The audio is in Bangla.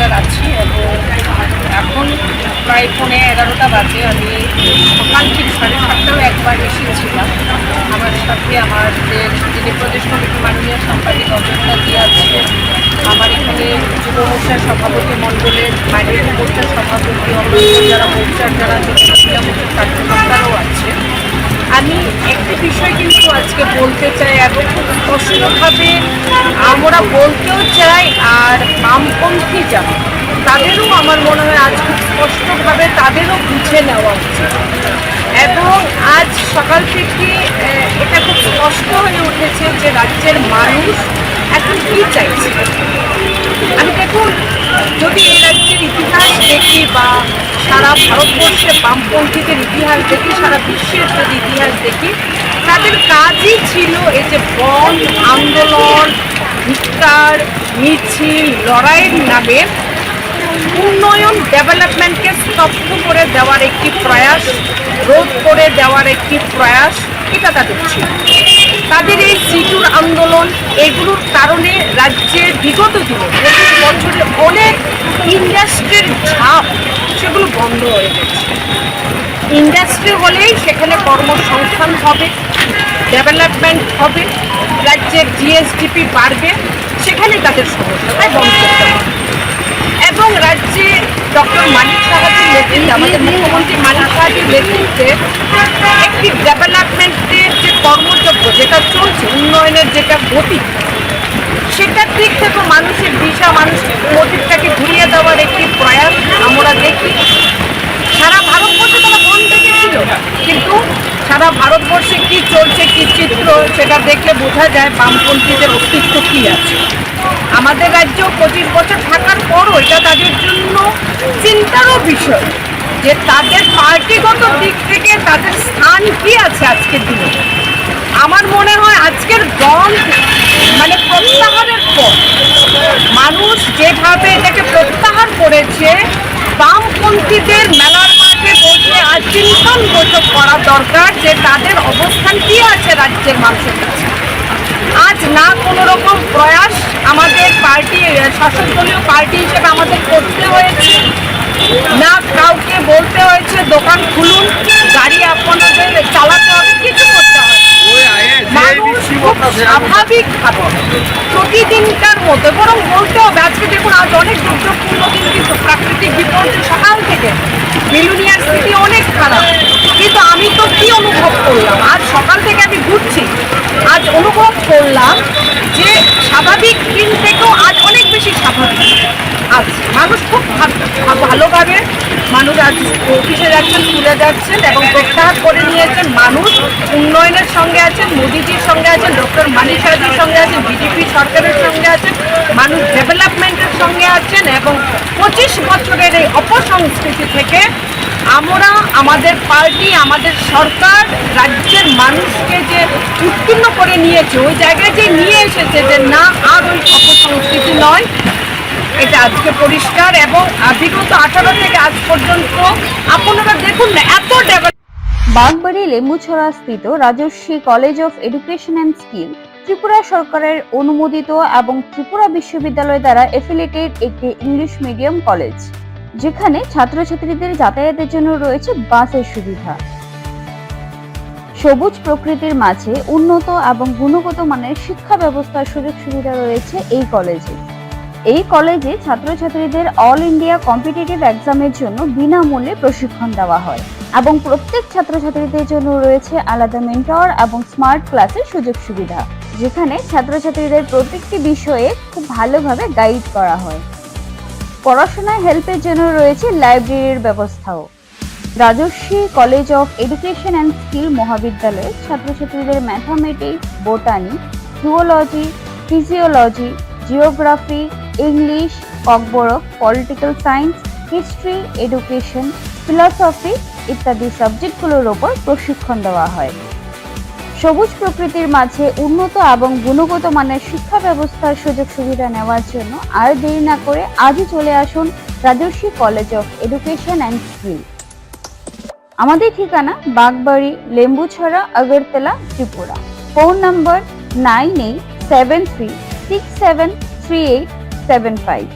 রিপোর্টার আছি এবং এখন প্রায় পৌনে এগারোটা বাজে। আমি সকাল ঠিক সাড়ে সাতটাও একবার এসেছিলাম। আমার সাথে আমাদের যিনি প্রদেশ কমিটির মাননীয় সাংবাদিক অযোধ্যা দিয়ে আছে আমার এখানে যুব মোর্চার সভাপতি মণ্ডলের মাইনরিটি মোর্চার সভাপতি অন্য যারা মোর্চার যারা মহিলা মোর্চার কার্যকর্তারাও আছে আমি একটি বিষয় কিন্তু আজকে বলতে চাই, এবং খুব স্পষ্টভাবে আমরা বলতেও চাই আর বামপন্থী যারা, তাদেরও আমার মনে হয় আজ খুব স্পষ্টভাবে তাদেরও বুঝে নেওয়া উচিত। এবং আজ সকাল থেকে এটা খুব স্পষ্ট হয়ে উঠেছে যে রাজ্যের মানুষ এখন কী চাইছে। আমি দেখুন যদি এই রাজ্যের ইতিহাস দেখি বা সারা ভারতবর্ষে বামপন্থীদের ইতিহাস দেখি, সারা বিশ্বের যদি ইতিহাস দেখি, তাদের কাজই ছিল এই যে বন্ধ আন্দোলন ধিক্কার মিছিল, লড়াইয়ের নামে উন্নয়ন ডেভেলপমেন্টকে স্তব্ধ করে দেওয়ার একটি প্রয়াস, রোধ করে দেওয়ার একটি প্রয়াস, এটা তাদের ছিল। তাদের এই সিটুর আন্দোলন, এগুলোর কারণে রাজ্যের বিগত দিনে পঁচিশ বছরে অনেক ইন্ডাস্ট্রির ঝাপ সেগুলো বন্ধ হয়ে গেছে। ইন্ডাস্ট্রি হলেই সেখানে কর্মসংস্থান হবে ডেভেলপমেন্ট হবে, রাজ্যের জিএসডিপি বাড়বে সেখানে তাদের সমস্যা তাই বন্ধ করতে হবে। এবং রাজ্যে ডক্টর মানিক সাহাজির নেতৃত্বে, আমাদের মুখ্যমন্ত্রী মানিক সাহাজির নেতৃত্বে একটি ডেভেলপমেন্টের যে কর্মযজ্ঞ যেটা চলছে, উন্নয়নের যেটা গতি, সেটার দিক থেকে মানুষের দিশা মানুষের গতিটাকে ঘুরিয়ে দেওয়ার একটি আমরা দেখি সারা ভারতবর্ষে তারা বন্ধ দেখেছিল, কিন্তু সারা ভারতবর্ষে কি চলছে, কি চিত্র, সেটা দেখলে বোঝা যায় বামপন্থীদের অস্তিত্ব কি আছে। আমাদের রাজ্য পঁচিশ বছর থাকার পরও এটা তাদের জন্য চিন্তারও বিষয় যে তাদের পার্টিগত দিক থেকে তাদের স্থান কি আছে আজকের দিনে। আমার মনে হয় আজকের দল মানে প্রত্যাহারের পর মানুষ যেভাবে এটাকে প্রত্যাহার করেছে বামপন্থীদের মেলার মাঠে বসে আজ চিন্তন বৈঠক করা দরকার যে তাদের অবস্থান কি আছে রাজ্যের মানুষের কাছে। আজ না কোনো রকম প্রয়াস আমাদের পার্টি শাসক দলীয় পার্টি হিসেবে আমাদের করতে হয়েছে না কাউকে বলতে হয়েছে দোকান খুলুন গাড়ি আপনাদের চালাতে হবে কিছু করতে হবে। মানুষ খুব। স্বাভাবিকভাবে প্রতিদিনকার মতো, বরং বলতে হবে, আজকে দেখুন, আজ অনেক দুর্যোগপূর্ণ দিন, কিন্তু প্রাকৃতিক বিপর্যয় সকাল থেকে। বিলুনিয়ার স্থিতি অনেক খারাপ। কিন্তু আমি তো কি অনুভব করলাম? আজ সকাল থেকে আমি ঘুরছি। আজ অনুভব করলাম যে স্বাভাবিক দিন থেকেও আজ অনেক বেশি স্বাভাবিক। আজ মানুষ খুব ভালোভাবে মানুষ আজ অফিসে যাচ্ছেন স্কুলে যাচ্ছেন এবং প্রত্যাহার করে নিয়েছেন মানুষ। উন্নয়নের সঙ্গে আছেন, মোদিজির সঙ্গে আছেন, ডক্টর মানিক সাহাজির সঙ্গে আছেন, বিজেপি সরকারের সঙ্গে আছেন, মানুষ ডেভেলপমেন্টের সঙ্গে আছেন এবং পঁচিশ বছরের এই অপসংস্কৃতি থেকে আমরা, আমাদের পার্টি, আমাদের সরকার, রাজ্যের মানুষকে যে উত্তীর্ণ করে নিয়েছে, ওই জায়গায় যে নিয়ে এসেছে যে না, আর ওই অপসংস্কৃতি নয় এটা আজকে পরিষ্কার এবং বিগত আঠারো থেকে আজ পর্যন্ত আপনারা দেখুন না, এত বাগবাড়ি লেম্বুছড়া স্থিত Rajasvi college of education and skill, Tripura সরকারের অনুমোদিত এবং ত্রিপুরা বিশ্ববিদ্যালয় দ্বারা এফিলেটেড একটি ইংলিশ মিডিয়াম কলেজ, যেখানে ছাত্রছাত্রীদের যাতায়াতের জন্য রয়েছে বাসের সুবিধা। সবুজ প্রকৃতির মাঝে উন্নত এবং গুণগত মানের শিক্ষা ব্যবস্থার সুযোগ সুবিধা রয়েছে এই কলেজে। এই কলেজে ছাত্রছাত্রীদের অল ইন্ডিয়া কম্পিটিটিভ এক্সামের জন্য বিনামূল্যে প্রশিক্ষণ দেওয়া হয় এবং প্রত্যেক ছাত্রছাত্রীদের জন্য রয়েছে আলাদা মেন্টর এবং স্মার্ট ক্লাসের সুযোগ সুবিধা, যেখানে ছাত্রছাত্রীদের প্রত্যেকটি বিষয়ে খুব ভালোভাবে গাইড করা হয়। পড়াশোনায় হেল্পের জন্য রয়েছে লাইব্রেরির ব্যবস্থাও। Rajasvi college of education and skill মহাবিদ্যালয়ে ছাত্রছাত্রীদের mathematics botany zoology physiology geography English Kokborok political science history education philosophy ইত্যাদি সাবজেক্টগুলোর ওপর প্রশিক্ষণ দেওয়া হয়। সবুজ প্রকৃতির মাঝে উন্নত এবং গুণগত মানের শিক্ষা ব্যবস্থার সুযোগ সুবিধা নেওয়ার জন্য আর দেরি না করে আজই চলে আসুন Rajasvi college of education and skill আমাদের ঠিকানা Bagbari, Lembucherra, Agartala, Tripura. Phone number nine eight seven three six seven three eight seven five